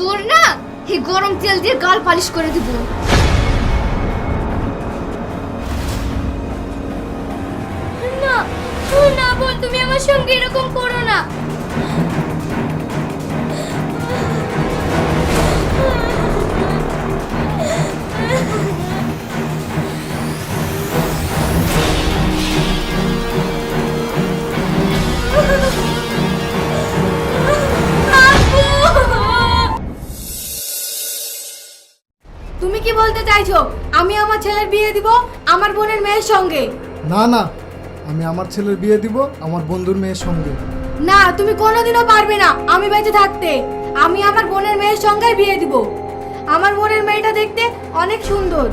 তোর না এই গরম তেল দিয়ে গাল পালিশ করে দিব। না না বল, তুমি আমার সঙ্গে এরকম করো না। বলতে চাইছো? আমি আমার ছেলের বিয়ে দিব আমার বোনের মেয়ের সঙ্গে? না না। আমি আমার ছেলের বিয়ে দিব আমার বন্ধুর মেয়ের সঙ্গে। না তুমি কোনোদিনও পারবে না আমি বেঁচে থাকতে। আমি আমার বোনের মেয়ের সঙ্গে বিয়ে দিব। আমার বোনের মেয়েটা দেখতে অনেক সুন্দর।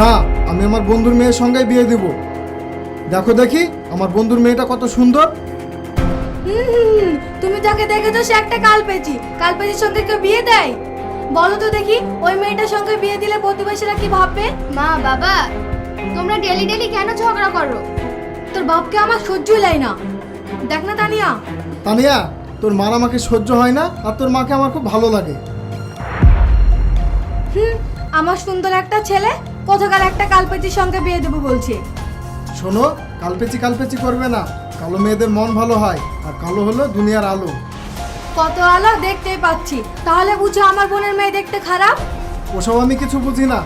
না আমি আমার বন্ধুর মেয়ের সঙ্গে বিয়ে দিব। দেখো দেখি আমার বন্ধুর মেয়েটা কত সুন্দর। হুম, তুমি তাকে দেখে তো সে একটা কালপেচি কালপেচির সঙ্গে কেউ বিয়ে দেয়? বলো তো দেখি ওই মেয়েটার সঙ্গে বিয়ে দিলে প্রতিবেশীরা কি ভাববে? মা বাবা তোমরা ডেলি ডেলি কেন ঝগড়া করো? তোর বাপকে আমার সহ্যই লাই না। দেখ না তানিয়া। তানিয়া তোর মার আমাকে সহ্য হয় না আর তোর মাকে আমার খুব ভালো লাগে। হুম আমার সুন্দর একটা ছেলে কোথাকার একটা কালপেচির সঙ্গে বিয়ে দেবো বলছে। শোনো কালপেচি কালপেচি করবে না কালো মেয়েদের মন ভালো হয় আর কালো হলো দুনিয়ার আলো। কত আলো দেখতেই পাচ্ছি। তাহলে বুঝো আমার বোনের মেয়ে দেখতে খারাপ? ওসব আমি কিছু বুঝি না।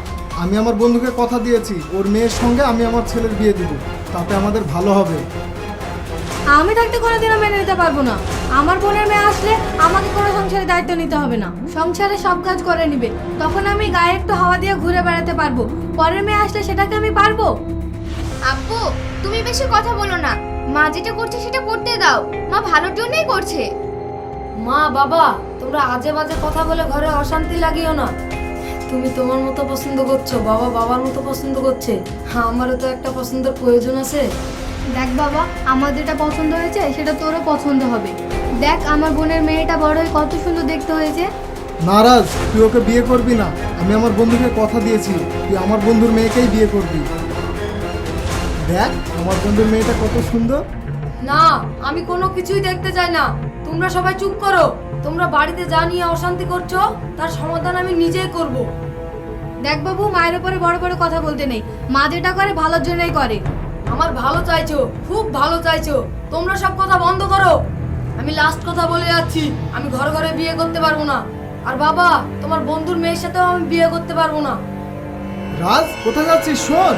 আমি আমার বন্ধুকে কথা দিয়েছি। ওর মেয়ের সঙ্গে আমি আমার ছেলের বিয়ে দিব। তাতে আমাদের ভালো হবে। আমি থাকতে কোনোদিনও মেনে নিতে পারব না। আমার বোনের মেয়ে আসলে আমাকে কোনো সংসারের দায়িত্ব নিতে হবে না। সংসারে সব কাজ করে নিবে। তখন আমি গায়ে একটু হাওয়া দিয়ে ঘুরে বেড়াতে পারব। পরের মেয়ে আসলে সেটাকে আমি পারব? আব্বু তুমি বেশি কথা বলো না। মা যেটা করছে সেটা করতে দাও। মা ভালোর জন্যই করছে। মা বাবা তোমরা আজে বাজে কথা বলে ঘরে অশান্তি লাগিও না। তুমি তোমার মতো পছন্দ করছ বাবা বাবার মতো পছন্দ করছে। হ্যাঁ আমারও তো একটা পছন্দের প্রয়োজন আছে। দেখ বাবা আমার যেটা পছন্দ হয়েছে সেটা তোরও পছন্দ হবে। দেখ আমার বোনের মেয়েটা বড় হয়ে কত সুন্দর দেখতে হয়েছে। নারাজ তুই ওকে বিয়ে করবি না। আমি আমার বন্ধুকে কথা দিয়েছি তুই আমার বন্ধুর মেয়েকেই বিয়ে করবি। দেখ আমার বন্ধুর মেয়েটা কত সুন্দর। না আমি কোনো কিছুই দেখতে চাই না। তোমরা সবাই চুপ করো। তোমরা বাড়িতে যা নিয়ে অশান্তি করছ, তার সমাধান আমি নিজেই করব। দেখ বাবু, মায়ের উপরে বড় বড় কথা বলতে নেই। মা যেটা করে, ভালোর জন্যই করে। আমার ভালো চাইছো, খুব ভালো চাইছো। তোমরা সব কথা বন্ধ করো। আমি লাস্ট কথা বলে যাচ্ছি, আমি ঘরে ঘরে বিয়ে করতে পারব না। আর বাবা, তোমার বন্ধুর মেয়ের সাথেও আমি বিয়ে করতে পারব না। রাজ, কোথায় যাচ্ছিস? শোন।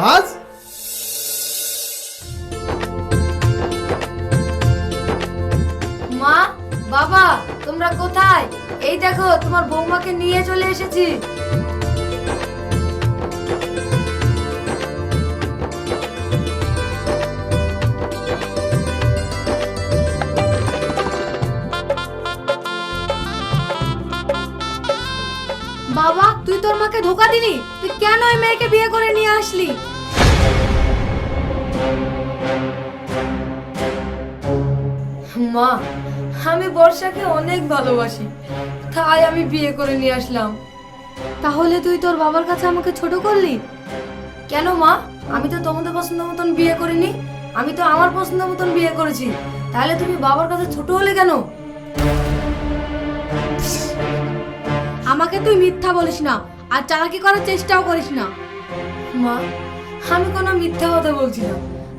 রাজ? তোমরা কোথায়? এই দেখো, তোমার বৌমাকে নিয়ে চলে এসেছি। বাবা, তুই তোর মাকে ধোকা দিলি? তুই কেন ওই মেয়েকে বিয়ে করে নিয়ে আসলি? মা আমি বর্ষাকে অনেক ভালোবাসি। তাই আমি বিয়ে করে নিয়ে আসলাম। তাহলে তুই তোর বাবার কাছে আমাকে ছোট করলি? কেন মা? আমি তো তোমাদের পছন্দ মতন বিয়ে করিনি। আমি তো আমার পছন্দ মতন বিয়ে করেছি। তাহলে তুমি বাবার কাছে ছোট হলে কেন? আমাকে তুই মিথ্যা বলিস না, আর চালাকি করার চেষ্টাও করিস না। মা, আমি কোনো মিথ্যা কথা বলছি না,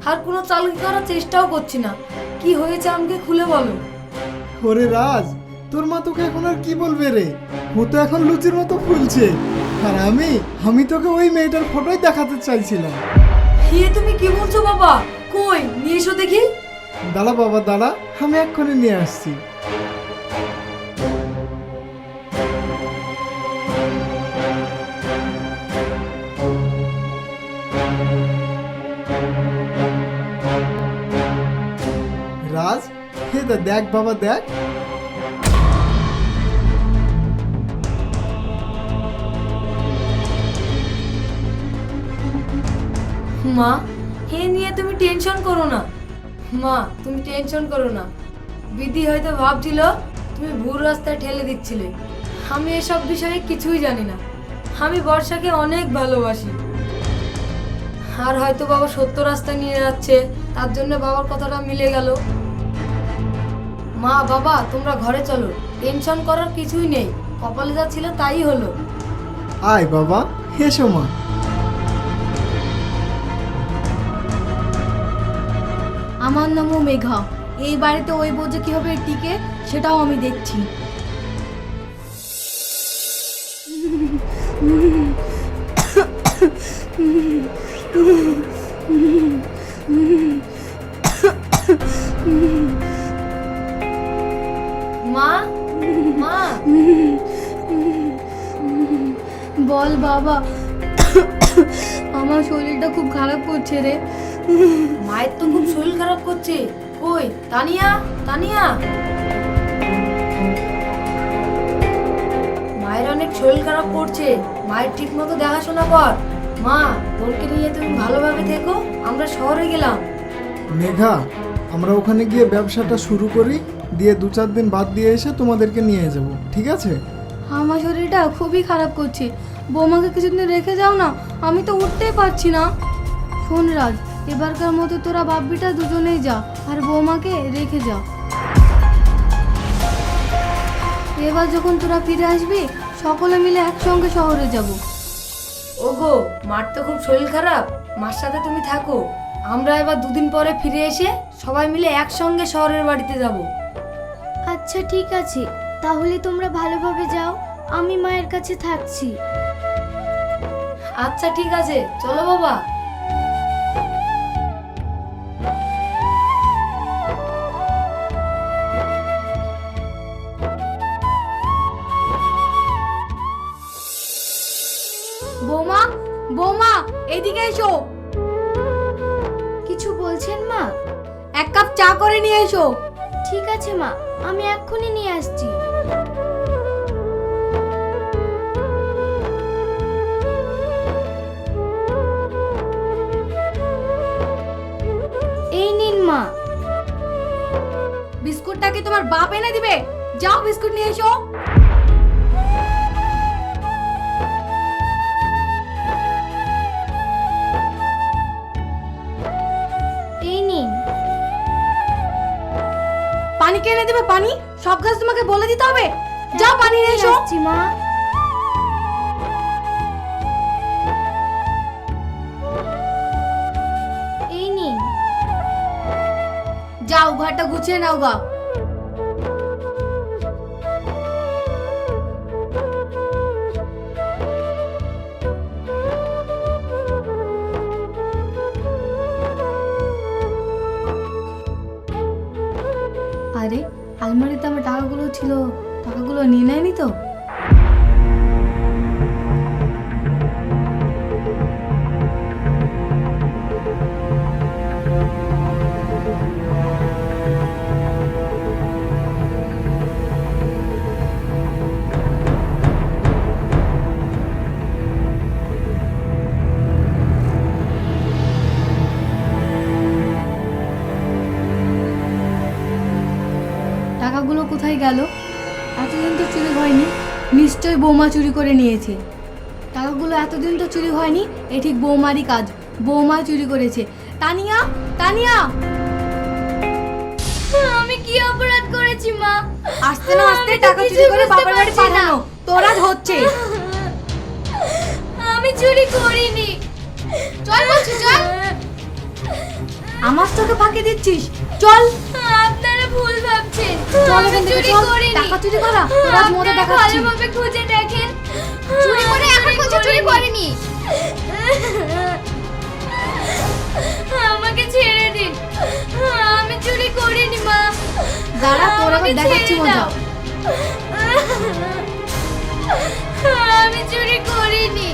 আর কোনো চালকি করার চেষ্টাও করছি না। কি হয়েছে আমাকে খুলে বলো। ওরে রাজ তোর মা তোকে এখন আর কি বলবে রে? ও তো এখন লুচির মতো ফুলছে। আর আমি আমি তোকে ওই মেয়েটার ফটোই দেখাতে চাইছিলাম। হে তুমি কি বলছো বাবা? কই? নিয়ে এসো দেখি। দাঁড়া বাবা দাঁড়া আমি এক্ষুনি নিয়ে আসছি। দা দেখ বাবা, দেখ। মা হে নিয়ে তুমি টেনশন করো না। মা, তুমি টেনশন করো না। বিধি হয়তো ভাবছিল তুমি ভুল রাস্তায় ঠেলে দিচ্ছিলে। আমি এসব বিষয়ে কিছুই জানি না। আমি বর্ষাকে অনেক ভালোবাসি। আর হয়তো বাবা সত্য রাস্তায় নিয়ে যাচ্ছে, তার জন্য বাবার কথাটা মিলে গেল। মা বাবা তোমরা ঘরে চলো। টেনশন করার কিছুই নেই। কপালে যা ছিল তাই হলো। আয় বাবা এসো মা। আমার নামও মেঘা। এই বাড়িতে ওই বোঝে কীভাবে টিকে সেটাও আমি দেখছি। বল বাবা। আমার শরীরটা খুব খারাপ করছে রে। মায়ের তো খুব শরীর খারাপ করছে। কই? তানিয়া? তানিয়া? মায়ের অনেক শরীর খারাপ করছে। মায়ের ঠিক মতো দেখাশোনা কর। মা বোনকে নিয়ে তুমি ভালোভাবে থেকো আমরা শহরে গেলাম। মেঘা আমরা ওখানে গিয়ে ব্যবসাটা শুরু করি দিয়ে দু চার দিন বাদ দিয়ে এসে তোমাদেরকে নিয়ে যাব ঠিক আছে? আমার শরীরটা খুবই খারাপ করছে। বৌমাকে কিছুদিন রেখে যাও না আমি তো উঠতেই পারছি না। শোন রাজ এবারকার মতো তোরা বাপ্পিটা দুজনেই যা আর বৌমাকে রেখে যা। এবার যখন তোরা ফিরে আসবি সকলে মিলে একসঙ্গে শহরে যাব। ওগো মার তো খুব শরীর খারাপ। মার সাথে তুমি থাকো। আমরা এবার দুদিন পরে ফিরে এসে সবাই মিলে একসঙ্গে শহরের বাড়িতে যাব। আচ্ছা ঠিক আছে। তাহলে তোমরা ভালোভাবে যাও আমি মায়ের কাছে থাকছি। আচ্ছা ঠিক আছে। চলো বাবা। বৌমা বৌমা, এদিকে এসো। কিছু বলছেন মা? এক কাপ চা করে নিয়ে এসো। ঠিক আছে মা, আমি এক্ষুনি নিয়ে আসছি। বিস্কুটটা কি তোমার বাপ এনে দিবে। যাও বিস্কুট নিয়ে এসো। এই নিন। পানি কে এনে দিবে? পানি? সব কাজ তোমাকে বলে দিতে হবে। যাও পানি নিয়ে এসো। মা। এই নিন। যাও ঘরটা গুছিয়ে নাও গা। আলমারিতে আমার টাকাগুলো ছিল টাকাগুলো নিয়ে নেয়নি তো? কোথায় গেল? এতদিন তো চুরি হয়নি। নিশ্চয়ই বৌমা চুরি করে নিয়েছে। টাকাগুলো এতদিন তো চুরি হয়নি এ ঠিক বৌমারই কাজ। বৌমা চুরি করেছে। তানিয়া তানিয়া! আমি কি অপরাধ করেছি মা? আসতে না আসতে টাকা চুরি করে বাবার বাড়ি পাঠানো। তোরা হচ্ছে। আমি চুরি করিনি। চল বলছি চল। আমার তোকে ফাঁকি দিচ্ছিস। চল। ভুল ভাবছেন আমি চুরি করিনি। টাকা চুরি করা তোরা আজ মজা দেখাচ্ছি ভালোভাবে খুঁজে দেখেন। চুরি করে এখন বলছে চুরি করেনি। আমাকে ছেড়ে দিন। আমি চুরি করিনি মা। দাঁড়া তোর আবার দেখাচ্ছি মজা। আমি চুরি করিনি।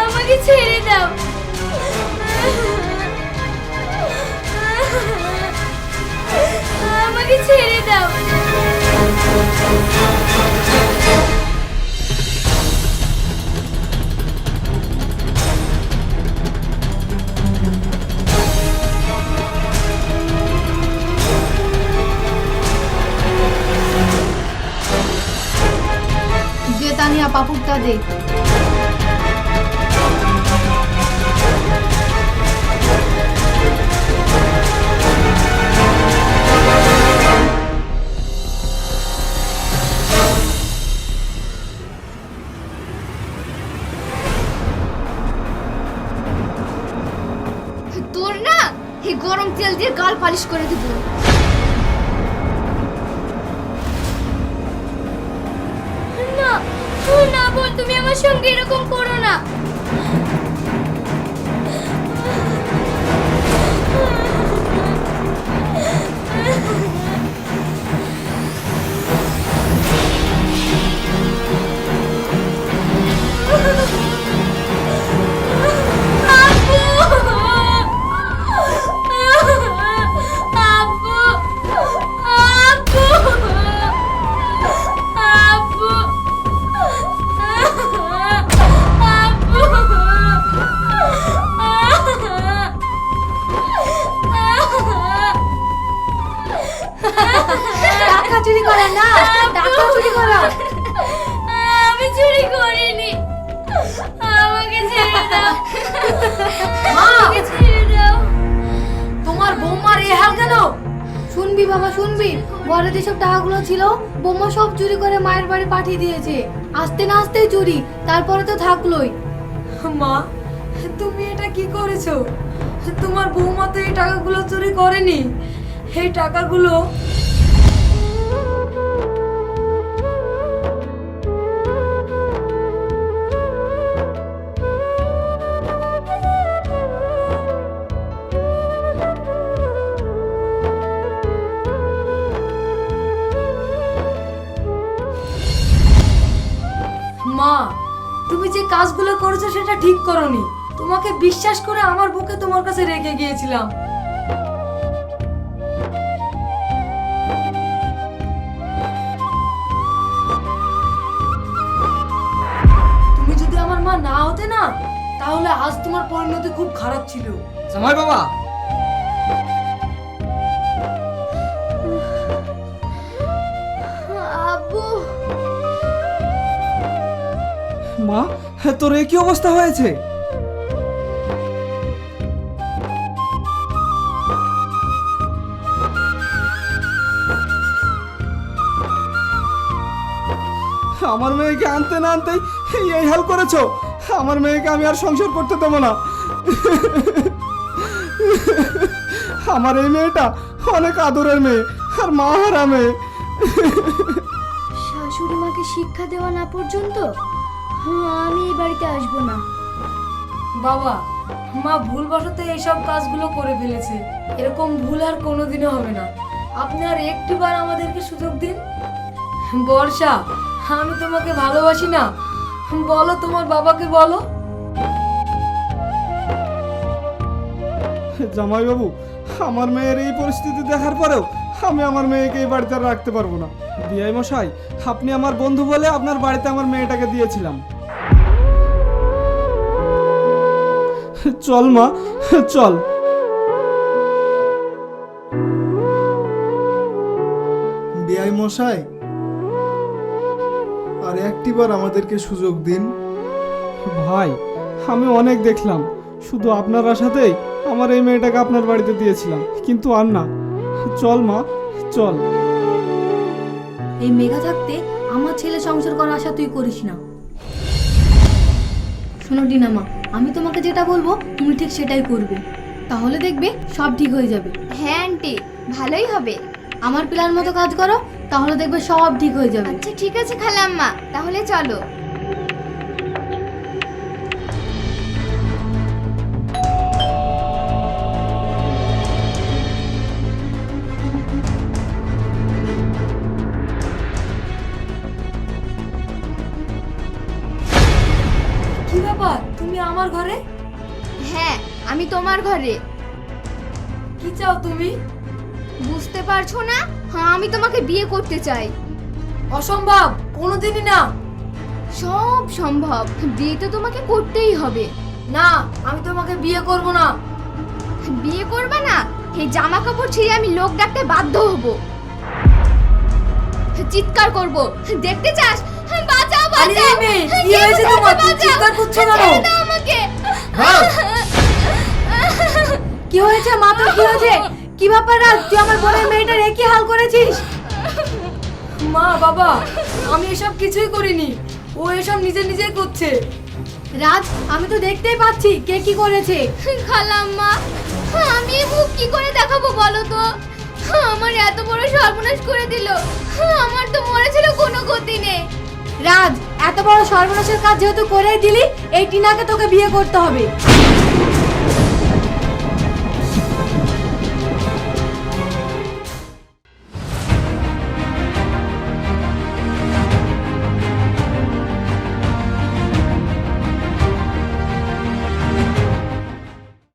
আমাকে ছেড়ে দাও। ছেড়ে দাও। যে তানিয়া পাপুরটা দে পালিশ করে দিব। না না বল তুমি আমার সঙ্গে এরকম করো না। যেসব টাকাগুলো ছিল, বোমা সব চুরি করে মায়ের বাড়ি পাঠিয়ে দিয়েছে। আসতে না আসতেই চুরি, তারপরে তো থাকলোই। মা, তুমি এটা কি করেছ? তোমার বৌমা তো এই টাকাগুলো চুরি করেনি। এই টাকাগুলো মা, তুমি যে কাজগুলো করেছ সেটা ঠিক করনি। তোমাকে বিশ্বাস করে আমার বুকে তোমার কাছে রেখে গিয়েছিলাম। তুমি যদি আমার মা না হতে না, তাহলে আজ তোমার পরিণতি খুব খারাপ ছিল। জামাই বাবা মা, তোর কি অবস্থা হয়েছে? আমার মেয়েকে আনতে না আনতেই এই হাল করেছ। আমার মেয়েকে আমি আর সংসার করতে দেবো না। আমার এই মেয়েটা অনেক আদরের মেয়ে আর মা হারা মেয়ে। শাশুড়ি মাকে শিক্ষা দেওয়া না পর্যন্ত আমি এই বাড়িতে আসব না। বাবা মা ভুলবশত এইসব কাজগুলো করে ফেলেছে। এরকম ভুল আর কোনোদিনও হবে না। আপনি আর একটিবার আমাদেরকে সুযোগ দিন। বর্ষা আমি তোমাকে ভালোবাসি না। বলো তোমার বাবাকে বলো। জামাইবাবু আমার মেয়ের এই পরিস্থিতি দেখার পরেও আমি আমার মেয়েকে এই বাড়িতে আর রাখতে পারব না। বিআই মশাই আপনি আমার বন্ধু বলে আপনার বাড়িতে আমার মেয়েটাকে দিয়েছিলাম। চল মা চল। বিআই মশাই আর একটিবার আমাদেরকে সুযোগ দিন। ভাই আমি অনেক দেখলাম। শুধু আপনার আশাতেই আমার এই মেয়েটাকে আপনার বাড়িতে দিয়েছিলাম কিন্তু আর না। চল মা চল। এই মেঘা থাকতে আমার ছেলে সংসার করার আশা তুই করিস না। শোনো ডিনামা আমি তোমাকে যেটা বলব তুমি ঠিক সেটাই করবে। তাহলে দেখবে সব ঠিক হয়ে যাবে। হ্যাঁ আন্টি ভালোই হবে। আমার প্ল্যান মতো কাজ করো তাহলে দেখবে সব ঠিক হয়ে যাবে। আচ্ছা ঠিক আছে খালাম্মা। তাহলে চলো। আমার ঘরে? হ্যাঁ আমি তোমার ঘরে। কি চাও তুমি? বুঝতে পারছ না? হ্যাঁ আমি তোমাকে বিয়ে করতে চাই। অসম্ভব কোনোদিনই না। সব সম্ভব বিয়ে তো তোমাকে করতেই হবে। না আমি তোমাকে বিয়ে করব না। বিয়ে করবে না? এই জামা কাপড় ছিঁড়ে আমি লোক ডাকতে বাধ্য হব। চিৎকার করব। দেখতে চাস? বাঁচাও বাঁচাও। কি হয়েছে তোমার? চিৎকার করছ কেন? আমাকে কি হয়েছে মা তোর কি হয়েছে? কি ব্যাপার রাজ? তুই আমার বোনের মেয়েটার একই হাল করেছিস? মা বাবা আমি এসব কিছুই করিনি। ও এসব নিজে নিজে করছে। রাজ আমি তো দেখতেই পাচ্ছি কে কি করেছে। খালাম্মা আমি মুখ কি করে দেখাবো বলো তো? আমার এত বড় সর্বনাশ করে দিল। আমার তো মরে ছিল কোনো গতি নেই। রাজ এত বড় সর্বনাশের কাজ যেহেতু করে দিলি এই টিনাকে তোকে বিয়ে করতে হবে।